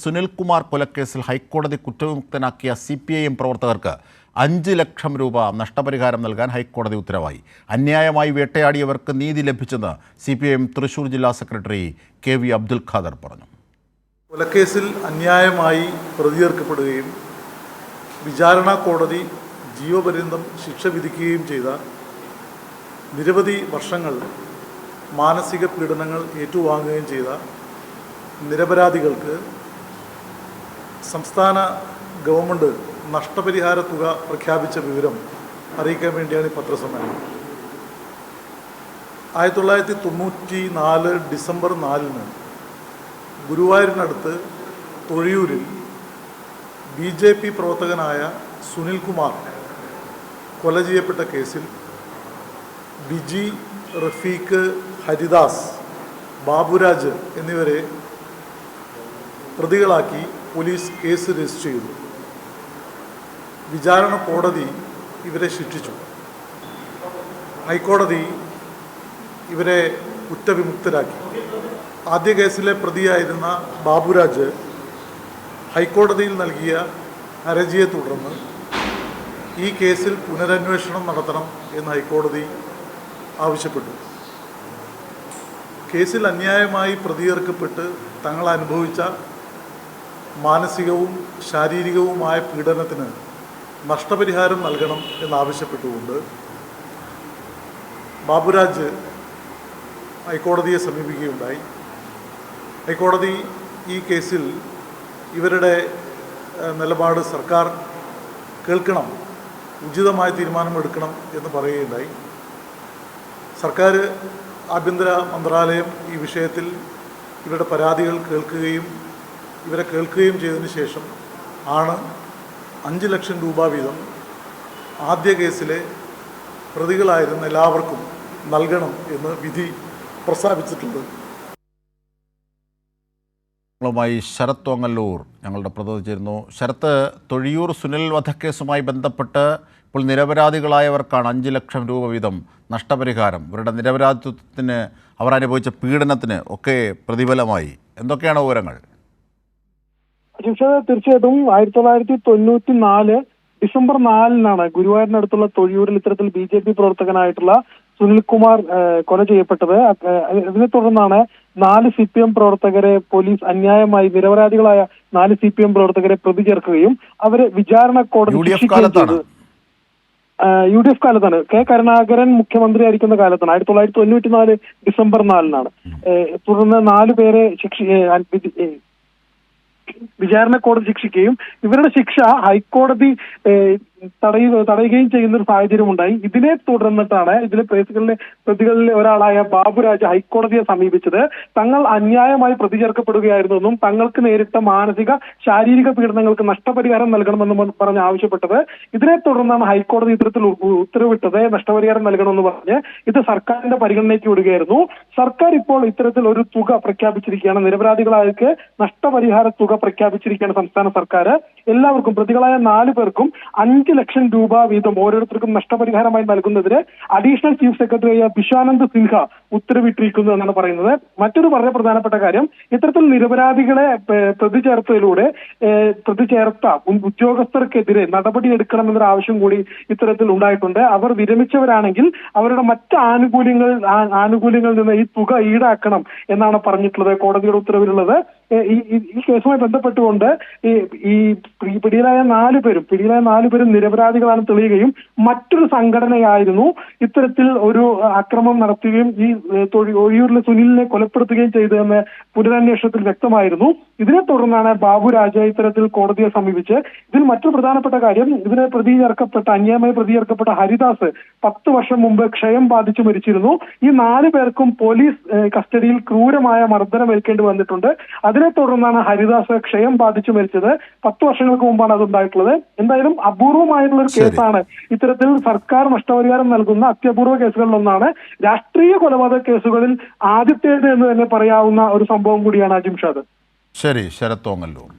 സുനിൽകുമാർ കൊലക്കേസിൽ ഹൈക്കോടതി കുറ്റവിമുക്തനാക്കിയ സി പി ഐ എം പ്രവർത്തകർക്ക് അഞ്ച് ലക്ഷം രൂപ നഷ്ടപരിഹാരം നൽകാൻ ഹൈക്കോടതി ഉത്തരവായി. അന്യായമായി വേട്ടയാടിയവർക്ക് നീതി ലഭിച്ചെന്ന് C P I M Thrissur ജില്ലാ secretary K V Abdul Khader പറഞ്ഞു. കൊലക്കേസിൽ അന്യായമായി പ്രതിചേർക്കപ്പെടുകയും വിചാരണ കോടതി ജീവപര്യന്തം ശിക്ഷ വിധിക്കുകയും ചെയ്ത നിരവധി വർഷങ്ങൾ മാനസിക പീഡനങ്ങൾ ഏറ്റുവാങ്ങുകയും ചെയ്ത നിരപരാധികൾക്ക് സംസ്ഥാന ഗവൺമെന്റ് നഷ്ടപരിഹാര തുക പ്രഖ്യാപിച്ച വിവരം അറിയിക്കാൻ വേണ്ടിയാണ് ഈ പത്രസമ്മേളനം. ആയിരത്തി തൊള്ളായിരത്തി തൊണ്ണൂറ്റി നാല് ഡിസംബർ നാലിന് ഗുരുവായൂരിനടുത്ത് തൊഴിയൂരിൽ ബി ജെ പി പ്രവർത്തകനായ സുനിൽകുമാർ കൊല ചെയ്യപ്പെട്ട കേസിൽ ബിജി റഫീഖ് ഹരിദാസ് ബാബുരാജ് എന്നിവരെ പ്രതികളാക്കി പോലീസ് കേസ് രജിസ്റ്റർ ചെയ്തു. വിചാരണ കോടതി ഇവരെ ശിക്ഷിച്ചു. ഹൈക്കോടതി ഇവരെ കുറ്റവിമുക്തരാക്കി. ആദ്യ കേസിലെ പ്രതിയായിരുന്ന ബാബുരാജ് ഹൈക്കോടതിയിൽ നൽകിയ ഹർജിയെ തുടർന്ന് ഈ കേസിൽ പുനരന്വേഷണം നടത്തണം എന്ന് ഹൈക്കോടതി ആവശ്യപ്പെട്ടു. കേസിൽ അന്യായമായി പ്രതികർക്കപ്പെട്ട് തങ്ങൾ അനുഭവിച്ച മാനസികവും ശാരീരികവുമായ പീഡനത്തിന് നഷ്ടപരിഹാരം നൽകണം എന്നാവശ്യപ്പെട്ടുകൊണ്ട് ബാബുരാജ് ഹൈക്കോടതിയെ സമീപിക്കുകയുണ്ടായി. ഹൈക്കോടതി ഈ കേസിൽ ഇവരുടെ നിലപാട് സർക്കാർ കേൾക്കണം ഉചിതമായ തീരുമാനമെടുക്കണം എന്ന് പറയുകയുണ്ടായി. സർക്കാർ ആഭ്യന്തര മന്ത്രാലയം ഈ വിഷയത്തിൽ ഇവരുടെ പരാതികൾ കേൾക്കുകയും ഇവരെ കേൾക്കുകയും ചെയ്തതിന് ശേഷം ആണ് അഞ്ച് ലക്ഷം രൂപ വീതം ആദ്യ കേസിലെ പ്രതികളായിരുന്ന എല്ലാവർക്കും നൽകണം എന്ന് വിധി പ്രസ്താവിച്ചിട്ടുണ്ട്. ങ്ങളുമായി ശരത് തോങ്ങല്ലൂർ ഞങ്ങളുടെ പ്രതിനിധി ചേരുന്നു ശരത്ത് തൊഴിയൂർ സുനിൽ വധക്കേസുമായി ബന്ധപ്പെട്ട് ഇപ്പോൾ നിരപരാധികളായവർക്കാണ് അഞ്ച് ലക്ഷം രൂപ വീതം നഷ്ടപരിഹാരം. ഇവരുടെ നിരപരാധിത്വത്തിന് അവർ അനുഭവിച്ച പീഡനത്തിന് ഒക്കെ പ്രതിഫലമായി. എന്തൊക്കെയാണ് വിവരങ്ങൾ? അജിംഷ തീർച്ചയായിട്ടും ആയിരത്തി തൊള്ളായിരത്തി തൊണ്ണൂറ്റി നാല് ഡിസംബർ നാലിനാണ് ഗുരുവായൂരിനടുത്തുള്ള തൊഴിയൂരിൽ ഇത്തരത്തിൽ ബി ജെ പി പ്രവർത്തകനായിട്ടുള്ള സുനിൽകുമാർ കൊല ചെയ്യപ്പെട്ടത്. അതിനെ ഇതിനെ തുടർന്നാണ് നാല് സി പി എം പ്രവർത്തകരെ പോലീസ് അന്യായമായി നിരപരാധികളായ നാല് സി പി എം പ്രവർത്തകരെ പ്രതി ചേർക്കുകയും അവരെ വിചാരണ കോടതി യു ഡി എഫ് കാലത്താണ്. ചെയ്തത്. യു ഡി എഫ് കാലത്താണ്. കെ കരുണാകരൻ മുഖ്യമന്ത്രി ആയിരിക്കുന്ന കാലത്താണ്. ആയിരത്തി തൊള്ളായിരത്തി തൊണ്ണൂറ്റി നാല് ഡിസംബർ നാലിനാണ് തുടർന്ന് നാലു പേരെ ശിക്ഷ വിചാരണ കോടതി ശിക്ഷിക്കുകയും ഇവരുടെ ശിക്ഷ ഹൈക്കോടതി തടയുക തടയുകയും ചെയ്യുന്ന ഒരു സാഹചര്യം ഉണ്ടായി ഇതിനെ തുടർന്നിട്ടാണ് ഇതിലെ പ്രതികളിലെ പ്രതികളിൽ ഒരാളായ ബാബുരാജ് ഹൈക്കോടതിയെ സമീപിച്ചത്. തങ്ങൾ അന്യായമായി പ്രതി ചേർക്കപ്പെടുകയായിരുന്നെന്നും തങ്ങൾക്ക് നേരിട്ട മാനസിക ശാരീരിക പീഡനങ്ങൾക്ക് നഷ്ടപരിഹാരം നൽകണമെന്നും പറഞ്ഞ് ആവശ്യപ്പെട്ടത്. ഇതിനെ തുടർന്നാണ് ഹൈക്കോടതി ഇത്തരത്തിൽ ഉത്തരവിട്ടത്. നഷ്ടപരിഹാരം നൽകണമെന്ന് പറഞ്ഞ് ഇത് സർക്കാരിന്റെ പരിഗണനയ്ക്ക് വിടുകയായിരുന്നു. സർക്കാർ ഇപ്പോൾ ഇത്തരത്തിൽ ഒരു തുക പ്രഖ്യാപിച്ചിരിക്കുകയാണ്. നിരപരാധികളായവർക്ക് നഷ്ടപരിഹാര തുക പ്രഖ്യാപിച്ചിരിക്കുകയാണ് സംസ്ഥാന സർക്കാർ എല്ലാവർക്കും പ്രതികളായ നാല് പേർക്കും അഞ്ച് ലക്ഷം രൂപ വീതം ഓരോരുത്തർക്കും നഷ്ടപരിഹാരമായി നൽകുന്നതിന് അഡീഷണൽ ചീഫ് സെക്രട്ടറിയായ വിശ്വാനന്ദ് സിൻഹ ഉത്തരവിട്ടിരിക്കുന്നു എന്നാണ് പറയുന്നത്. മറ്റൊരു വളരെ പ്രധാനപ്പെട്ട കാര്യം ഇത്തരത്തിൽ നിരപരാധികളെ പ്രതി ചേർത്തതിലൂടെ പ്രതി ചേർത്ത ഉദ്യോഗസ്ഥർക്കെതിരെ നടപടിയെടുക്കണമെന്നൊരു ആവശ്യം കൂടി ഇത്തരത്തിൽ ഉണ്ടായിട്ടുണ്ട്. അവർ വിരമിച്ചവരാണെങ്കിൽ അവരുടെ മറ്റ് ആനുകൂല്യങ്ങൾ ആനുകൂല്യങ്ങളിൽ നിന്ന് ഈ തുക ഈടാക്കണം എന്നാണ് പറഞ്ഞിട്ടുള്ളത് കോടതിയുടെ ഉത്തരവിലുള്ളത്. ഈ കേസുമായി ബന്ധപ്പെട്ടുകൊണ്ട് ഈ ഈ പിടിയിലായ നാല് പേരും പിടിയിലായ നാല് പേരും നിരപരാധികളാണ് തെളിയുകയും മറ്റൊരു സംഘടനയായിരുന്നു ഇത്തരത്തിൽ ഒരു അക്രമം നടത്തുകയും ഈ ഒഴിയൂരിലെ സുനിലിനെ കൊലപ്പെടുത്തുകയും ചെയ്തതെന്ന് പുനരന്വേഷണത്തിൽ വ്യക്തമായിരുന്നു. ഇതിനെ തുടർന്നാണ് ബാബുരാജ് ഇത്തരത്തിൽ കോടതിയെ സമീപിച്ച്. ഇതിൽ മറ്റൊരു പ്രധാനപ്പെട്ട കാര്യം ഇതിനെ പ്രതി ചേർക്കപ്പെട്ട അന്യായമായി പ്രതി ചേർക്കപ്പെട്ട ഹരിദാസ് പത്ത് വർഷം മുമ്പ് ക്ഷയം ബാധിച്ചു മരിച്ചിരുന്നു. ഈ നാല് പേർക്കും പോലീസ് കസ്റ്റഡിയിൽ ക്രൂരമായ മർദ്ദനം ഏൽക്കേണ്ടി വന്നിട്ടുണ്ട്. അതിനെ തുടർന്നാണ് ഹരിദാസ് ക്ഷയം ബാധിച്ചു മരിച്ചത്. പത്ത് വർഷങ്ങൾക്ക് മുമ്പാണ് അത് ഉണ്ടായിട്ടുള്ളത് എന്തായാലും അപൂർവമായിട്ടുള്ള ഒരു. കേസാണ്. ഇത്തരത്തിൽ സർക്കാർ നഷ്ടപരിഹാരം നൽകുന്ന അത്യപൂർവ കേസുകളിലൊന്നാണ് രാഷ്ട്രീയ കൊലപാതക കേസുകളിൽ ആദ്യത്തേത് എന്ന് തന്നെ പറയാവുന്ന ഒരു സംഭവം കൂടിയാണ് അജിംഷാദ് ശരി ശരത് ഓങ്ങല്ലൂർ